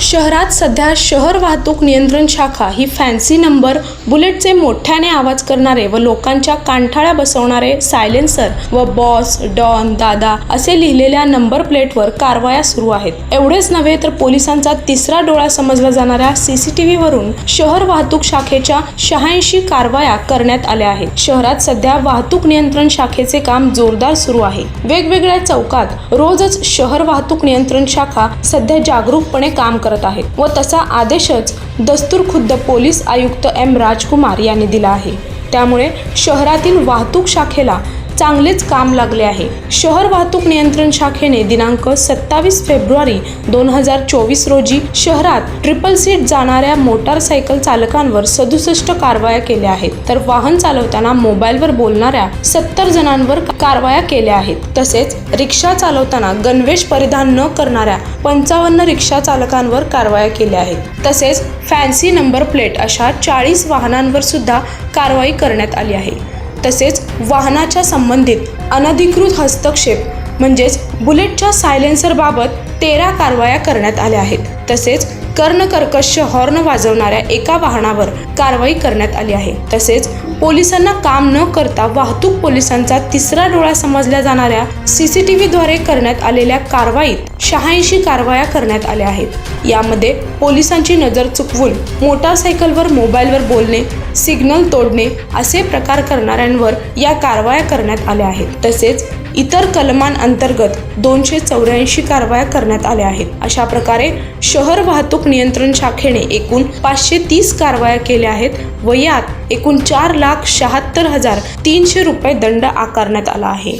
शहरात सध्या शहर वाहतूक नियंत्रण शाखा ही फॅन्सी नंबर बुलेटचे मोठ्याने आवाज करणारे व लोकांच्या कांठाळ्या बसवणारे सायलेन्सर व बॉस डॉन दादा असे लिहिलेल्या नंबर प्लेटवर कारवाया सुरू आहेत. एवढेच नव्हे तर पोलिसांचा तिसरा डोळा समजला जाणाऱ्या सीसीटीव्ही वरून शहर वाहतूक शाखेच्या शहाऐंशी कारवाया करण्यात आल्या आहेत. शहरात सध्या वाहतूक नियंत्रण शाखेचे काम जोरदार सुरू आहे. वेगवेगळ्या चौकात रोजच शहर वाहतूक नियंत्रण शाखा सध्या जागरूकपणे काम करत आहे व तसा आदेशच दस्तूर खुद्द पोलीस आयुक्त एम राजकुमार यांनी दिला आहे. त्यामुळे शहरातील वाहतूक शाखेला चांगलेच काम लागले आहे. शहर वाहतूक नियंत्रण शाखेने दिनांक सत्तावीस फेब्रुवारी दोन हजार चोवीस रोजी शहरात ट्रिपल सीट जाणाऱ्या मोटारसायकल चालकांवर सदुसष्ट कारवाया केल्या आहेत. तर वाहन चालवताना मोबाईलवर बोलणाऱ्या सत्तर जणांवर कारवाया केल्या आहेत. तसेच रिक्षा चालवताना गणवेश परिधान न करणाऱ्या पंचावन्न रिक्षा चालकांवर कारवाया केल्या आहेत. तसेच फॅन्सी नंबर प्लेट अशा चाळीस वाहनांवर सुद्धा कारवाई करण्यात आली आहे. तसेच वाहनाच्या संबंधित अनधिकृत हस्तक्षेप म्हणजेच बुलेटच्या सायलेन्सरबाबत तेरा कारवाया करण्यात आल्या आहेत. तसेच कर्णकर्कश हॉर्न वाजवणाऱ्या एका वाहनावर कारवाई करण्यात आली आहे. तसेच पोलिसांना काम न करता वाहतूक पोलिसांचा तिसरा डोळा समजल्या जाणाऱ्या सीसीटीव्हीद्वारे करण्यात आलेल्या कारवाईत शहाऐंशी कारवाया करण्यात आल्या आहेत. यामध्ये पोलिसांची नजर चुकवून मोटारसायकलवर मोबाईलवर बोलणे सिग्नल तोडणे असे प्रकार करणाऱ्यांवर या कारवाया करण्यात आल्या आहेत. तसेच इतर कलमांअंतर्गत दोनशे चौऱ्याऐंशी कारवाया करण्यात आल्या आहेत. अशा प्रकारे शहर वाहतूक नियंत्रण शाखेने एकूण पाचशे तीस कारवाया केल्या आहेत व यात एकूण चार लाख शहात्तर हजार तीनशे रुपये दंड आकारण्यात आला आहे.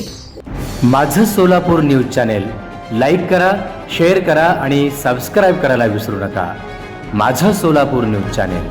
माझं सोलापूर न्यूज चॅनेल लाईक करा शेअर करा आणि सबस्क्राईब करायला विसरू नका. माझं सोलापूर न्यूज चॅनेल.